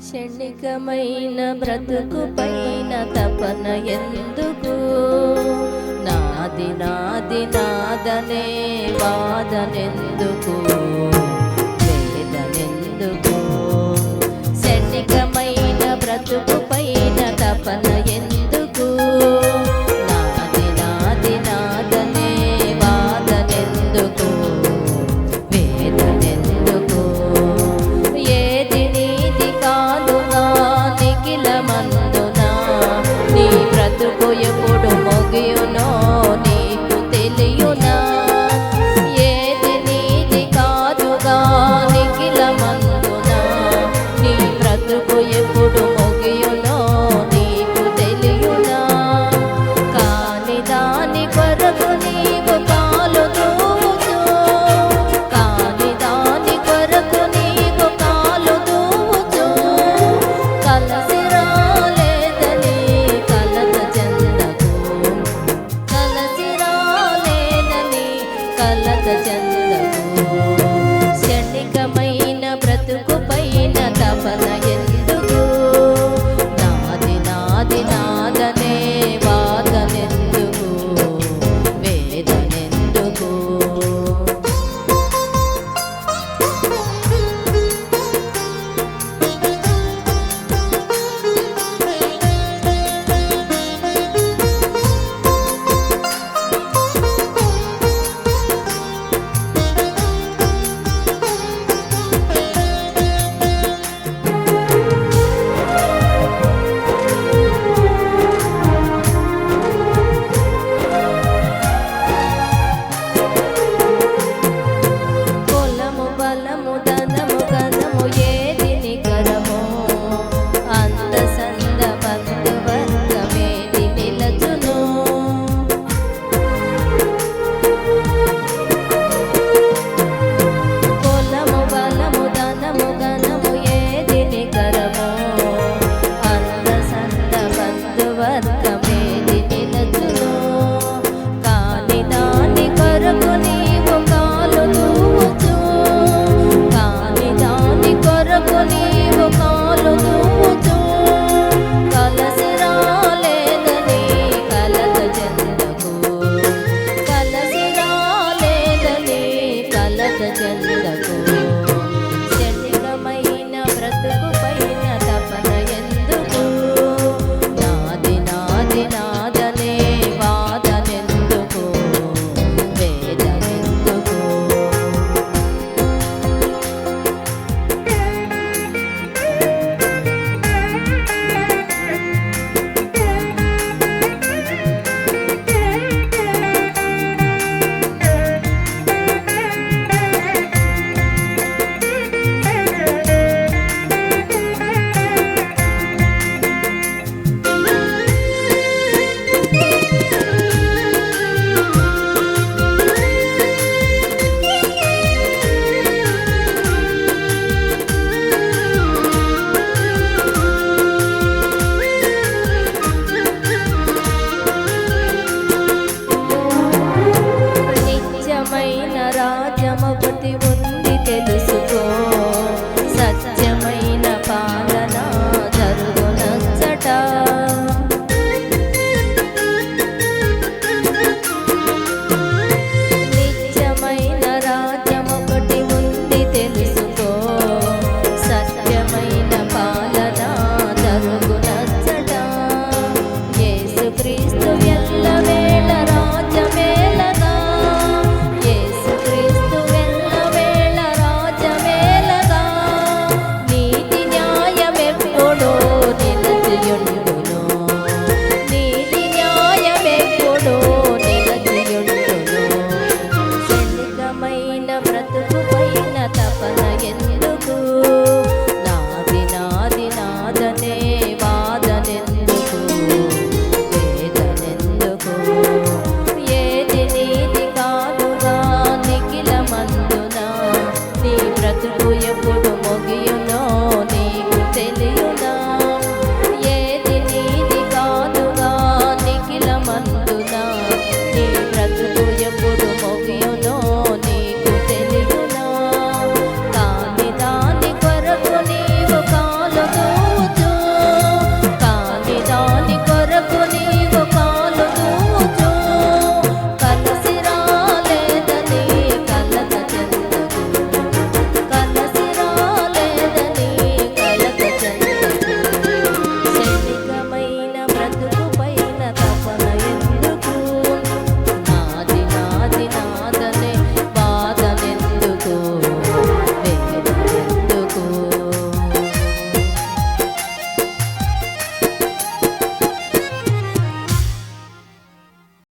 క్షణికమైన బ్రతుకు పైన తపన ఎందుకు? నాది నాది నాదనే వాదనెందుకు ಮೂರ್ತಿ ಹೊಂದಿತೆದು